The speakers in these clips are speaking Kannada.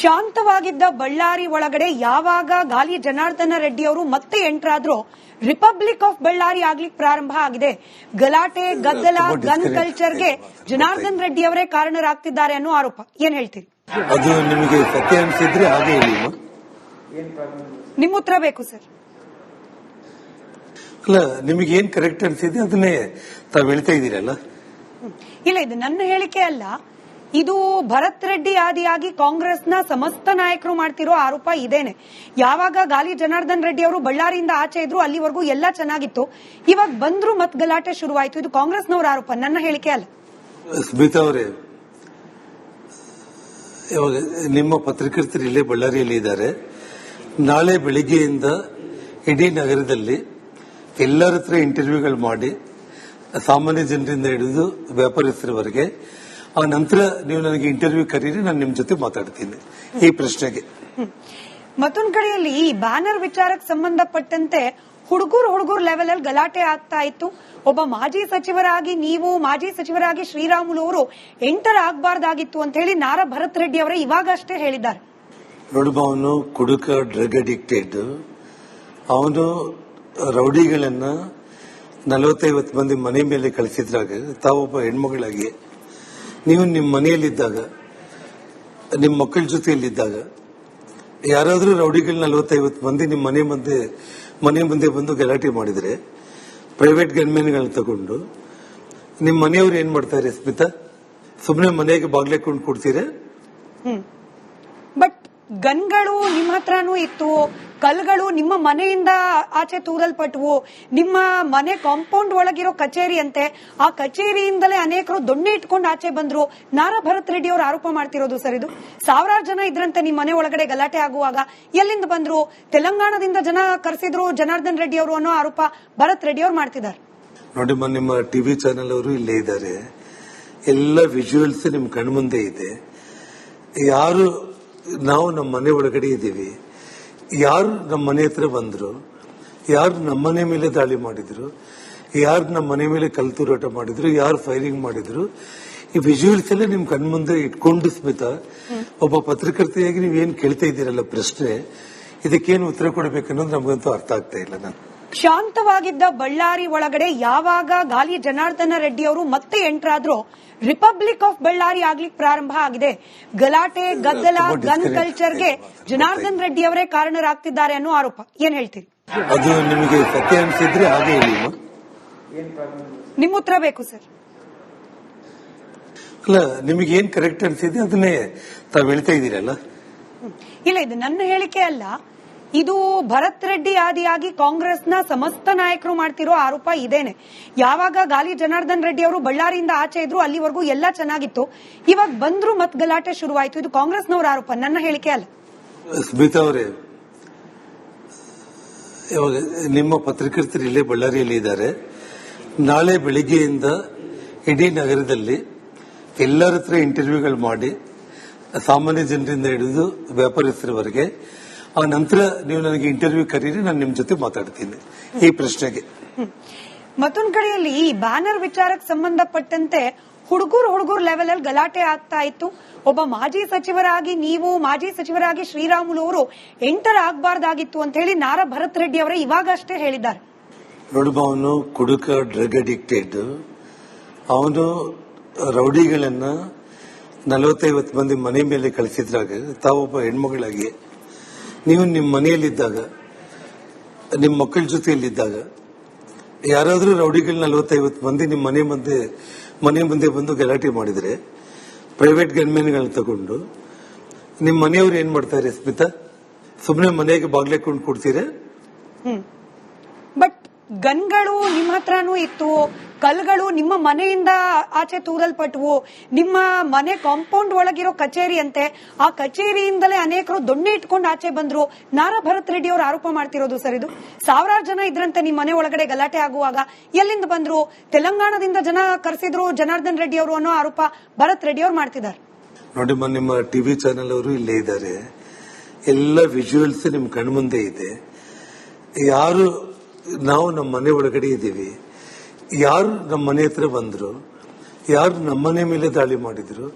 ಶಾಂತವಾಗಿದ್ದ ಬಳ್ಳಾರಿ ಒಳಗಡೆ ಯಾವಾಗ ಗಾಲಿ ಜನಾರ್ದನ ರೆಡ್ಡಿ ಅವರು ಮತ್ತೆ ಎಂಟರ್ ಆದ್ರು ರಿಪಬ್ಲಿಕ್ ಆಫ್ ಬಳ್ಳಾರಿ ಆಗ್ಲಿಕ್ಕೆ ಪ್ರಾರಂಭ ಆಗಿದೆ. ಗಲಾಟೆ ಗದ್ದಲ ಗನ್ ಕಲ್ಚರ್ಗೆ ಜನಾರ್ದನ್ ರೆಡ್ಡಿ ಅವರೇ ಕಾರಣರಾಗ್ತಿದ್ದಾರೆ ಅನ್ನೋ ಆರೋಪ. ಏನ್ ಹೇಳ್ತೀರಿ? ಅದು ನಿಮಗೆ ಸತ್ಯ ಅನಿಸಿದ್ರೆ ಹಾಗೆ ಹೇಳಿ ಅಮ್ಮ. ನಿಮ್ ಉತ್ತರ ಬೇಕು ಸರ್. ಅಲ್ಲ ನಿಮಗೆ ಏನ್ ಕರೆಕ್ಟ್ ಅನ್ಸಿದೆ ಅದನ್ನೇ ತಾವ್ ಹೇಳ್ತಾ ಇದ್ದೀರಲ್ಲ. ಇಲ್ಲ ಇದು ನನ್ನ ಹೇಳಿಕೆ ಅಲ್ಲ. ಇದು ಭರತ್ ರೆಡ್ಡಿ ಆದಿಯಾಗಿ ಕಾಂಗ್ರೆಸ್ನ ಸಮಸ್ತ ನಾಯಕರು ಮಾಡ್ತಿರೋ ಆರೋಪ ಇದೇನೆ. ಯಾವಾಗ ಗಾಲಿ ಜನಾರ್ದನ್ ರೆಡ್ಡಿ ಅವರು ಬಳ್ಳಾರಿಯಿಂದ ಆಚೆ ಇದ್ರು ಅಲ್ಲಿವರೆಗೂ ಎಲ್ಲ ಚೆನ್ನಾಗಿತ್ತು. ಇವಾಗ ಬಂದ್ರು ಮತ್ ಗಲಾಟೆ ಶುರುವಾಯಿತು. ಇದು ಕಾಂಗ್ರೆಸ್ನವರ ಆರೋಪ, ನನ್ನ ಹೇಳಿಕೆ ಅಲ್ಲ. ಸ್ಮಿತಾ ಅವರೇ, ಇವಾಗ ನಿಮ್ಮ ಪತ್ರಕರ್ತರು ಇಲ್ಲೇ ಬಳ್ಳಾರಿಯಲ್ಲಿ ಇದ್ದಾರೆ. ನಾಳೆ ಬೆಳಿಗ್ಗೆಯಿಂದ ಇಡೀ ನಗರದಲ್ಲಿ ಎಲ್ಲರ ಹತ್ರ ಇಂಟರ್ವ್ಯೂಗಳು ಮಾಡಿ, ಸಾಮಾನ್ಯ ಜನರಿಂದ ಹಿಡಿದು ವ್ಯಾಪಾರಸ್ಥರವರೆಗೆ ಆ ನಂತರ ನೀವು ನನಗೆ ಇಂಟರ್ವ್ಯೂ ಕರೀರಿ ನಾನು ನಿಮ್ ಜೊತೆ ಮಾತಾಡ್ತೀನಿ ಈ ಪ್ರಶ್ನೆಗೆ. ಮತ್ತೊಂದ್ ಕಡೆಯಲ್ಲಿ ಈ ಬ್ಯಾನರ್ ವಿಚಾರಕ್ಕೆ ಸಂಬಂಧಪಟ್ಟಂತೆ ಹುಡುಗರು ಹುಡುಗರು ಲೆವೆಲ್ ಅಲ್ಲಿ ಗಲಾಟೆ ಆಗ್ತಾ ಇತ್ತು. ಒಬ್ಬ ಮಾಜಿ ಸಚಿವರಾಗಿ ನೀವು ಮಾಜಿ ಸಚಿವರಾಗಿ ಶ್ರೀರಾಮುಲು ಅವರು ಎಂಟರ್ ಆಗಬಾರ್ದಾಗಿತ್ತು ಅಂತ ಹೇಳಿ ನಾರಾ ಭರತ್ ರೆಡ್ಡಿ ಅವರೇ ಇವಾಗಷ್ಟೇ ಹೇಳಿದ್ದಾರೆ. ನೋಡುವ ಅವನು ಕುಡುಕ ಡ್ರಗ್ ಅಡಿಕ್ಟೆಡ್ ಅವನು ರೌಡಿಗಳನ್ನ ನಲವತ್ತೈವತ್ತು ಮಂದಿ ಮನೆ ಮೇಲೆ ಕಳಿಸಿದ್ರಾಗ ತಾವೊಬ್ಬ ಹೆಣ್ಮಗಳಾಗಿ ನೀವು ನಿಮ್ಮ ಮನೆಯಲ್ಲಿದ್ದಾಗ, ನಿಮ್ಮ ಮಕ್ಕಳ ಜೊತೆಯಲ್ಲಿದ್ದಾಗ, ಯಾರಾದರೂ ರೌಡಿಗಳು ನಲವತ್ತೈವತ್ತು ಮಂದಿ ನಿಮ್ಮ ಮನೆ ಮುಂದೆ ಮನೆ ಮುಂದೆ ಬಂದು ಗಲಾಟೆ ಮಾಡಿದರೆ ಪ್ರೈವೇಟ್ ಗನ್ಮೆನ್ಗಳನ್ನ ತಗೊಂಡು, ನಿಮ್ಮ ಮನೆಯವ್ರು ಏನ್ ಮಾಡ್ತಾರೆ ಸ್ಮಿತಾ? ಸುಮ್ಮನೆ ಮನೆಗೆ ಬಾಗ್ಲೆಕೊಂಡು ಕೊಡ್ತೀರಾ ಬಟ್ ಗನ್ಗಳು ನಿಮ್ಮ ಹತ್ರನೂ ಇತ್ತು ಕಲ್ಗಳು ನಿಮ್ಮ ಮನೆಯಿಂದ ಆಚೆ ತೂರಲ್ಪಟ್ಟವು ನಿಮ್ಮ ಮನೆ ಕಾಂಪೌಂಡ್ ಒಳಗಿರೋ ಕಚೇರಿ ಅಂತೆ. ಆ ಕಚೇರಿಯಿಂದಲೇ ಅನೇಕರು ದೊಣ್ಣೆ ಇಟ್ಕೊಂಡು ಆಚೆ ಬಂದ್ರು. ನಾರಾ ಭರತ್ ರೆಡ್ಡಿ ಅವರು ಆರೋಪ ಮಾಡ್ತಿರೋದು ಸರ್ ಇದು. ಸಾವಿರಾರು ಜನ ಇದ್ರಂತೆ ನಿಮ್ಮ ಮನೆ ಒಳಗಡೆ ಗಲಾಟೆ ಆಗುವಾಗ. ಎಲ್ಲಿಂದ ಬಂದ್ರು? ತೆಲಂಗಾಣದಿಂದ ಜನ ಕರೆಸಿದ್ರು ಜನಾರ್ದನ್ ರೆಡ್ಡಿ ಅವರು ಅನ್ನೋ ಆರೋಪ ಭರತ್ ರೆಡ್ಡಿ ಅವರು ಮಾಡ್ತಿದ್ದಾರೆ. ನೋಡಿಮ್ಮ ನಿಮ್ಮ ಟಿವಿ ಚಾನೆಲ್ ಅವರು ಇಲ್ಲೇ ಇದ್ದಾರೆ. ಎಲ್ಲ ವಿಜುವಲ್ಸ್ ನಿಮ್ ಕಣ್ಮುಂದೆ ಇದೆ. ಯಾರು, ನಾವು ನಮ್ಮ ಮನೆ ಒಳಗಡೆ ಇದ್ದೀವಿ. ಯಾರು ನಮ್ಮ ಮನೆ ಹತ್ರ ಬಂದ್ರು, ಯಾರು ನಮ್ಮ ಮನೆ ಮೇಲೆ ದಾಳಿ ಮಾಡಿದ್ರು, ಯಾರು ನಮ್ಮ ಮನೆ ಮೇಲೆ ಕಲ್ತೂರಾಟ ಮಾಡಿದ್ರು, ಯಾರು ಫೈರಿಂಗ್ ಮಾಡಿದ್ರು, ಈ ವಿಜುವಲ್ಸ್ ಎಲ್ಲ ನಿಮ್ ಕಣ್ಮುಂದೆ ಇಟ್ಕೊಂಡು ಸ್ಮಿತಾ, ಒಬ್ಬ ಪತ್ರಕರ್ತೆಯಾಗಿ ನೀವೇನ್ ಕೇಳ್ತಾ ಇದ್ದೀರಲ್ಲ ಪ್ರಶ್ನೆ, ಇದಕ್ಕೇನು ಉತ್ತರ ಕೊಡಬೇಕನ್ನೋದು ನಮಗಂತೂ ಅರ್ಥ ಆಗ್ತಾ ಇಲ್ಲ ನಾನು. ಶಾಂತವಾಗಿದ್ದ ಬಳ್ಳಾರಿ ಒಳಗಡೆ ಯಾವಾಗ ಗಾಲಿ ಜನಾರ್ದನ ರೆಡ್ಡಿ ಅವರು ಮತ್ತೆ ಎಂಟರ್ ಆದ್ರೂ ರಿಪಬ್ಲಿಕ್ ಆಫ್ ಬಳ್ಳಾರಿ ಆಗ್ಲಿಕ್ಕೆ ಪ್ರಾರಂಭ ಆಗಿದೆ. ಗಲಾಟೆ ಗದ್ದಲ ಗನ್ ಕಲ್ಚರ್ಗೆ ಜನಾರ್ದನ್ ರೆಡ್ಡಿ ಅವರೇ ಕಾರಣರಾಗ್ತಿದ್ದಾರೆ ಅನ್ನೋ ಆರೋಪ. ಏನ್ ಹೇಳ್ತೀರಿ? ಅದು ನಿಮಗೆ ಸತ್ಯ ಅನಿಸಿದ್ರೆ ಹಾಗೆ ಹೇಳಿ ಅಮ್ಮ. ನಿಮ್ ಉತ್ತರ ಬೇಕು ಸರ್. ಅಲ್ಲ ನಿಮಗೆ ಏನ್ ಕರೆಕ್ಟ್ ಅನ್ಸಿದೆ ಅದನ್ನೇ ತಾವು ಹೇಳ್ತಾ ಇದ್ದೀರಲ್ಲ. ಇಲ್ಲ ಇದು ನನ್ನ ಹೇಳಿಕೆ ಅಲ್ಲ. ಇದು ಭರತ್ ರೆಡ್ಡಿ ಆದಿಯಾಗಿ ಕಾಂಗ್ರೆಸ್ನ ಸಮಸ್ತ ನಾಯಕರು ಮಾಡ್ತಿರೋ ಆರೋಪ ಇದೇನೆ. ಯಾವಾಗ ಗಾಲಿ ಜನಾರ್ದನ್ ರೆಡ್ಡಿ ಅವರು ಬಳ್ಳಾರಿಯಿಂದ ಆಚೆ ಇದ್ರು ಅಲ್ಲಿವರೆಗೂ ಎಲ್ಲ ಚೆನ್ನಾಗಿತ್ತು. ಇವಾಗ ಬಂದ್ರು ಮತ್ ಗಲಾಟೆ ಶುರುವಾಯಿತು. ಇದು ಕಾಂಗ್ರೆಸ್ನವರ ಆರೋಪ, ನನ್ನ ಹೇಳಿಕೆ ಅಲ್ಲ. ಸ್ಮಿತಾ ಅವರೇ, ಇವಾಗ ನಿಮ್ಮ ಪತ್ರಕರ್ತರು ಇಲ್ಲೇ ಬಳ್ಳಾರಿಯಲ್ಲಿ ಇದ್ದಾರೆ. ನಾಳೆ ಬೆಳಿಗ್ಗೆಯಿಂದ ಇಡೀ ನಗರದಲ್ಲಿ ಎಲ್ಲರ ಹತ್ರ ಇಂಟರ್ವ್ಯೂಗಳು ಮಾಡಿ, ಸಾಮಾನ್ಯ ಜನರಿಂದ ಹಿಡಿದು ವ್ಯಾಪಾರಸ್ಥರವರೆಗೆ ಆ ನಂತರ ನೀವು ನನಗೆ ಇಂಟರ್ವ್ಯೂ ಕರೀರಿ ನಾನು ನಿಮ್ ಜೊತೆ ಮಾತಾಡ್ತೀನಿ ಈ ಪ್ರಶ್ನೆಗೆ. ಮತ್ತೊಂದ್ ಕಡೆಯಲ್ಲಿ ಈ ಬ್ಯಾನರ್ ವಿಚಾರಕ್ಕೆ ಸಂಬಂಧಪಟ್ಟಂತೆ ಹುಡುಗರು ಹುಡುಗರು ಲೆವೆಲ್ ಅಲ್ಲಿ ಗಲಾಟೆ ಆಗ್ತಾ ಇತ್ತು. ಒಬ್ಬ ಮಾಜಿ ಸಚಿವರಾಗಿ ನೀವು ಮಾಜಿ ಸಚಿವರಾಗಿ ಶ್ರೀರಾಮುಲು ಅವರು ಎಂಟರ್ ಆಗಬಾರ್ದಾಗಿತ್ತು ಅಂತ ಹೇಳಿ ನಾರಾ ಭರತ್ ರೆಡ್ಡಿ ಅವರೇ ಇವಾಗಷ್ಟೇ ಹೇಳಿದ್ದಾರೆ. ನೋಡುವ ಅವನು ಕುಡುಕ ಡ್ರಗ್ ಅಡಿಕ್ಟೆಡ್ ಅವನು ರೌಡಿಗಳನ್ನ ನಲವತ್ತೈವತ್ತು ಮಂದಿ ಮನೆ ಮೇಲೆ ಕಳಿಸಿದ್ರಾಗ ತಾವೊಬ್ಬ ಹೆಣ್ಮಗಳಾಗಿ ನೀವು ನಿಮ್ಮ ಮನೆಯಲ್ಲಿದ್ದಾಗ, ನಿಮ್ಮ ಮಕ್ಕಳ ಜೊತೆಯಲ್ಲಿದ್ದಾಗ, ಯಾರಾದರೂ ರೌಡಿಗಳು ನಲವತ್ತೈವತ್ತು ಮಂದಿ ನಿಮ್ಮ ಮನೆ ಮುಂದೆ ಮನೆ ಮುಂದೆ ಬಂದು ಗಲಾಟೆ ಮಾಡಿದರೆ ಪ್ರೈವೇಟ್ ಗನ್ಮೆನ್ಗಳನ್ನ ತಗೊಂಡು, ನಿಮ್ಮ ಮನೆಯವ್ರು ಏನ್ ಮಾಡ್ತಾರೆ ಸ್ಮಿತಾ? ಸುಮ್ಮನೆ ಮನೆಗೆ ಬಾಗ್ಲೆಕೊಂಡು ಕೊಡ್ತೀರಾ ಬಟ್ ಗನ್ಗಳು ನಿಮ್ಮ ಹತ್ರನೂ ಇತ್ತು ಕಲ್ಗಳು ನಿಮ್ಮ ಮನೆಯಿಂದ ಆಚೆ ತೂರಲ್ಪಟ್ಟವು ನಿಮ್ಮ ಮನೆ ಕಾಂಪೌಂಡ್ ಒಳಗಿರೋ ಕಚೇರಿ ಅಂತೆ. ಆ ಕಚೇರಿಯಿಂದಲೇ ಅನೇಕರು ದೊಣ್ಣೆ ಇಟ್ಕೊಂಡು ಆಚೆ ಬಂದ್ರು. ನಾರಾ ಭರತ್ ರೆಡ್ಡಿ ಅವರು ಆರೋಪ ಮಾಡ್ತಿರೋದು ಸರ್ ಇದು. ಸಾವಿರಾರು ಜನ ಇದ್ರಂತೆ ನಿಮ್ಮ ಮನೆ ಒಳಗಡೆ ಗಲಾಟೆ ಆಗುವಾಗ. ಎಲ್ಲಿಂದ ಬಂದ್ರು? ತೆಲಂಗಾಣದಿಂದ ಜನ ಕರೆಸಿದ್ರು ಜನಾರ್ದನ್ ರೆಡ್ಡಿ ಅವರು ಅನ್ನೋ ಆರೋಪ ಭರತ್ ರೆಡ್ಡಿ ಅವರು ಮಾಡ್ತಿದ್ದಾರೆ. ನೋಡಿಮ್ಮ ನಿಮ್ಮ ಟಿವಿ ಚಾನೆಲ್ ಅವರು ಇಲ್ಲೇ ಇದ್ದಾರೆ. ಎಲ್ಲ ವಿಜುವಲ್ಸ್ ನಿಮ್ ಕಣ್ಮುಂದೆ ಇದೆ. ಯಾರು, ನಾವು ನಮ್ಮ ಮನೆ ಒಳಗಡೆ ಇದ್ದೀವಿ. ಯಾರು ನಮ್ಮ ಮನೆ ಹತ್ರ ಬಂದರು, ಯಾರು ನಮ್ಮ ಮನೆ ಮೇಲೆ ದಾಳಿ ಮಾಡಿದ್ರು,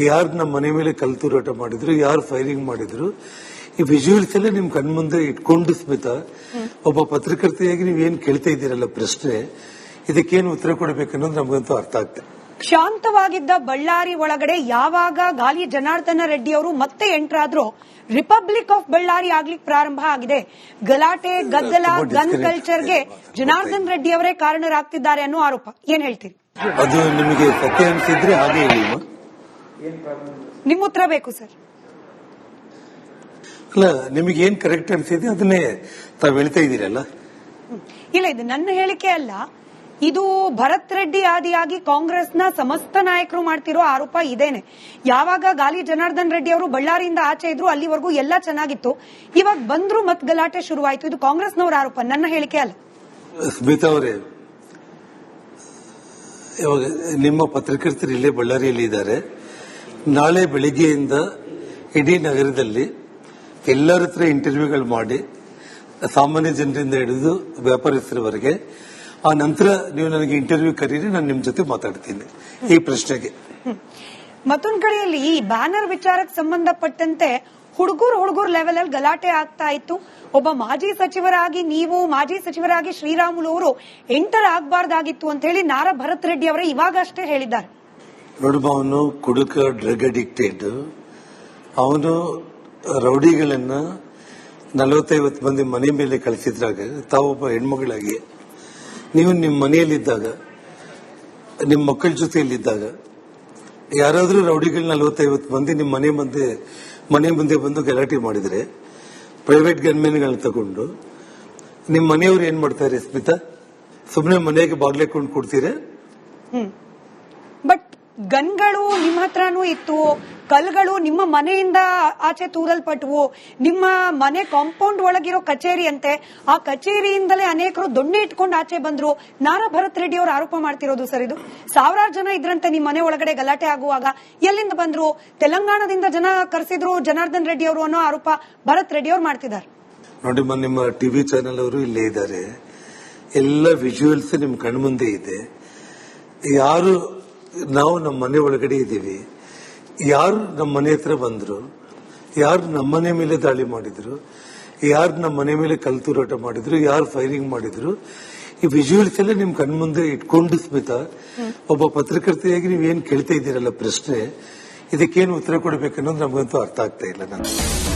ಯಾರು ನಮ್ಮ ಮನೆ ಮೇಲೆ ಕಲ್ ತೂರಾಟ ಮಾಡಿದ್ರು, ಯಾರು ಫೈರಿಂಗ್ ಮಾಡಿದ್ರು, ಈ ವಿಜುವಲ್ಸ್ ಎಲ್ಲ ನಿಮ್ ಕಣ್ಮುಂದೆ ಇಟ್ಕೊಂಡು ಸ್ಮಿತಾ, ಒಬ್ಬ ಪತ್ರಕರ್ತೆಯಾಗಿ ನೀವೇನ್ ಕೇಳ್ತಾ ಇದ್ದೀರಲ್ಲ ಪ್ರಶ್ನೆ, ಇದಕ್ಕೇನು ಉತ್ತರ ಕೊಡಬೇಕನ್ನೋದು ನಮಗಂತೂ ಅರ್ಥ ಆಗ್ತದೆ ಶಾಂತವಾಗಿದ್ದ ಬಳ್ಳಾರಿ ಒಳಗಡೆ ಯಾವಾಗ ಗಾಲಿ ಜನಾರ್ದನ ರೆಡ್ಡಿ ಅವರು ಮತ್ತೆ ಎಂಟರ್ ಆದ್ರೂ ರಿಪಬ್ಲಿಕ್ ಆಫ್ ಬಳ್ಳಾರಿ ಆಗ್ಲಿಕ್ಕೆ ಪ್ರಾರಂಭ ಆಗಿದೆ. ಗಲಾಟೆ ಗದ್ದಲ ಗನ್ ಕಲ್ಚರ್ಗೆ. ಜನಾರ್ದನ್ ರೆಡ್ಡಿ ಅವರೇ ಕಾರಣರಾಗ್ತಿದ್ದಾರೆ ಅನ್ನೋ ಆರೋಪ. ಏನ್ ಹೇಳ್ತೀರಿ? ಅದು ನಿಮಗೆ ಸತ್ಯ ಅನ್ಸಿದ್ರೆ ಹಾಗೆ. ನಿಮ್ಮ ಉತ್ತರ ಬೇಕು ಸರ್. ಅಲ್ಲ ನಿಮಗೆ ಏನ್ ಕರೆಕ್ಟ್ ಅನ್ಸಿದೆ ಅದನ್ನೇ ತಾವ್ ಹೇಳ್ತಾ ಇದ್ದೀರಲ್ಲ. ಇಲ್ಲ ಇದು ನನ್ನ ಹೇಳಿಕೆ ಅಲ್ಲ. ಇದು ಭರತ್ ರೆಡ್ಡಿ ಆದಿಯಾಗಿ ಕಾಂಗ್ರೆಸ್ನ ಸಮಸ್ತ ನಾಯಕರು ಮಾಡ್ತಿರೋ ಆರೋಪ ಇದೇನೆ. ಯಾವಾಗ ಗಾಲಿ ಜನಾರ್ದನ್ ರೆಡ್ಡಿ ಅವರು ಬಳ್ಳಾರಿಯಿಂದ ಆಚೆ ಇದ್ರು ಅಲ್ಲಿವರೆಗೂ ಎಲ್ಲ ಚೆನ್ನಾಗಿತ್ತು. ಇವಾಗ ಬಂದ್ರು ಮತ್ ಗಲಾಟೆ ಶುರುವಾಯಿತು. ಇದು ಕಾಂಗ್ರೆಸ್ನವರ ಆರೋಪ, ನನ್ನ ಹೇಳಿಕೆ ಅಲ್ಲ. ಸ್ಮಿತಾ ಅವರೇ, ಇವಾಗ ನಿಮ್ಮ ಪತ್ರಕರ್ತರು ಇಲ್ಲೇ ಬಳ್ಳಾರಿಯಲ್ಲಿ ಇದ್ದಾರೆ. ನಾಳೆ ಬೆಳಿಗ್ಗೆಯಿಂದ ಇಡೀ ನಗರದಲ್ಲಿ ಎಲ್ಲರ ಹತ್ರ ಇಂಟರ್ವ್ಯೂಗಳು ಮಾಡಿ, ಸಾಮಾನ್ಯ ಜನರಿಂದ ಹಿಡಿದು ವ್ಯಾಪಾರಸ್ಥರವರೆಗೆ ಆ ನಂತರ ನೀವು ನನಗೆ ಇಂಟರ್ವ್ಯೂ ಕರೀರಿ ನಾನು ನಿಮ್ ಜೊತೆ ಮಾತಾಡ್ತೀನಿ ಈ ಪ್ರಶ್ನೆಗೆ. ಮತ್ತೊಂದ್ ಕಡೆಯಲ್ಲಿ ಈ ಬ್ಯಾನರ್ ವಿಚಾರಕ್ಕೆ ಸಂಬಂಧಪಟ್ಟಂತೆ ಹುಡುಗರು ಹುಡುಗರು ಲೆವೆಲ್ ಅಲ್ಲಿ ಗಲಾಟೆ ಆಗ್ತಾ ಇತ್ತು. ಒಬ್ಬ ಮಾಜಿ ಸಚಿವರಾಗಿ ನೀವು ಮಾಜಿ ಸಚಿವರಾಗಿ ಶ್ರೀರಾಮುಲು ಅವರು ಎಂಟರ್ ಆಗಬಾರ್ದಾಗಿತ್ತು ಅಂತ ಹೇಳಿ ನಾರಾ ಭರತ್ ರೆಡ್ಡಿ ಅವರೇ ಇವಾಗ ಅಷ್ಟೇ ಹೇಳಿದ್ದಾರೆ. ನೋಡಮ್ಮ ಅವನು ಕುಡುಕ ಡ್ರಗ್ ಅಡಿಕ್ಟೆಡ್ ಅವನು ರೌಡಿಗಳನ್ನ ನಲವತ್ತೈವತ್ತು ಮಂದಿ ಮನೆ ಮೇಲೆ ಕಳಿಸಿದ್ರಾಗ ತಾವೊಬ್ಬ ಹೆಣ್ಮಗಳಾಗಿ ನೀವು ನಿಮ್ಮ ಮನೆಯಲ್ಲಿದ್ದಾಗ, ನಿಮ್ಮ ಮಕ್ಕಳ ಜೊತೆಯಲ್ಲಿದ್ದಾಗ, ಯಾರಾದರೂ ರೌಡಿಗಳು ನಲವತ್ತೈವತ್ತು ಮಂದಿ ನಿಮ್ಮ ಮನೆ ಮುಂದೆ ಮನೆ ಮುಂದೆ ಬಂದು ಗಲಾಟೆ ಮಾಡಿದರೆ ಪ್ರೈವೇಟ್ ಗನ್ಮೆನ್ಗಳನ್ನ ತಗೊಂಡು, ನಿಮ್ಮ ಮನೆಯವ್ರು ಏನ್ ಮಾಡ್ತಾರೆ ಸ್ಮಿತಾ? ಸುಮ್ಮನೆ ಮನೆಗೆ ಬಾಗ್ಲೆಕೊಂಡು ಕೊಡ್ತೀರಾ? ಬಟ್ ಗನ್ಗಳು ನಿಮ್ಮ ಹತ್ರನೂ ಇತ್ತು. ಕಲ್ಗಳು ನಿಮ್ಮ ಮನೆಯಿಂದ ಆಚೆ ತೂರಲ್ಪಟ್ಟವು. ನಿಮ್ಮ ಮನೆ ಕಾಂಪೌಂಡ್ ಒಳಗಿರೋ ಕಚೇರಿ ಅಂತೆ. ಆ ಕಚೇರಿಯಿಂದಲೇ ಅನೇಕರು ದೊಣ್ಣೆ ಇಟ್ಕೊಂಡು ಆಚೆ ಬಂದ್ರು. ನಾರಾ ಭರತ್ ರೆಡ್ಡಿ ಅವರು ಆರೋಪ ಮಾಡ್ತಿರೋದು ಸರ್ ಇದು. ಸಾವಿರಾರು ಜನ ಇದ್ರಂತೆ ನಿಮ್ಮ ಮನೆ ಒಳಗಡೆ ಗಲಾಟೆ ಆಗುವಾಗ. ಎಲ್ಲಿಂದ ಬಂದ್ರು? ತೆಲಂಗಾಣದಿಂದ ಜನ ಕರೆಸಿದ್ರು ಜನಾರ್ದನ್ ರೆಡ್ಡಿ ಅವರು ಅನ್ನೋ ಆರೋಪ ಭರತ್ ರೆಡ್ಡಿ ಅವರು ಮಾಡ್ತಿದ್ದಾರೆ. ನೋಡಿ ನಿಮ್ಮ ಟಿವಿ ಚಾನೆಲ್ ಅವರು ಇಲ್ಲೇ ಇದ್ದಾರೆ. ಎಲ್ಲ ವಿಜುವಲ್ಸ್ ನಿಮ್ ಕಣ್ಮುಂದೆ ಇದೆ. ಯಾರು, ನಾವು ನಮ್ಮ ಮನೆ ಒಳಗಡೆ ಇದ್ದೀವಿ. ಯಾರು ನಮ್ಮ ಮನೆ ಹತ್ರ ಬಂದ್ರು ಯಾರು ನಮ್ಮ ಮನೆ ಮೇಲೆ ದಾಳಿ ಮಾಡಿದ್ರು ಯಾರು ನಮ್ಮ ಮನೆ ಮೇಲೆ ಕಲ್ ತೂರಾಟ ಮಾಡಿದ್ರು ಯಾರು ಫೈರಿಂಗ್ ಮಾಡಿದ್ರು ಈ ವಿಜುವಲ್ಸ್ ಎಲ್ಲ ನಿಮ್ ಕಣ್ಮುಂದೆ ಇಟ್ಕೊಂಡು ಸ್ಮಿತ ಒಬ್ಬ ಪತ್ರಕರ್ತೆಯಾಗಿ ನೀವೇನ್ ಕೇಳ್ತಾ ಇದ್ದೀರಲ್ಲ ಪ್ರಶ್ನೆ ಇದಕ್ಕೇನು ಉತ್ತರ ಕೊಡಬೇಕನ್ನೋದು ನಮಗಂತೂ ಅರ್ಥ ಆಗ್ತಾ ಇಲ್ಲ ನಾನು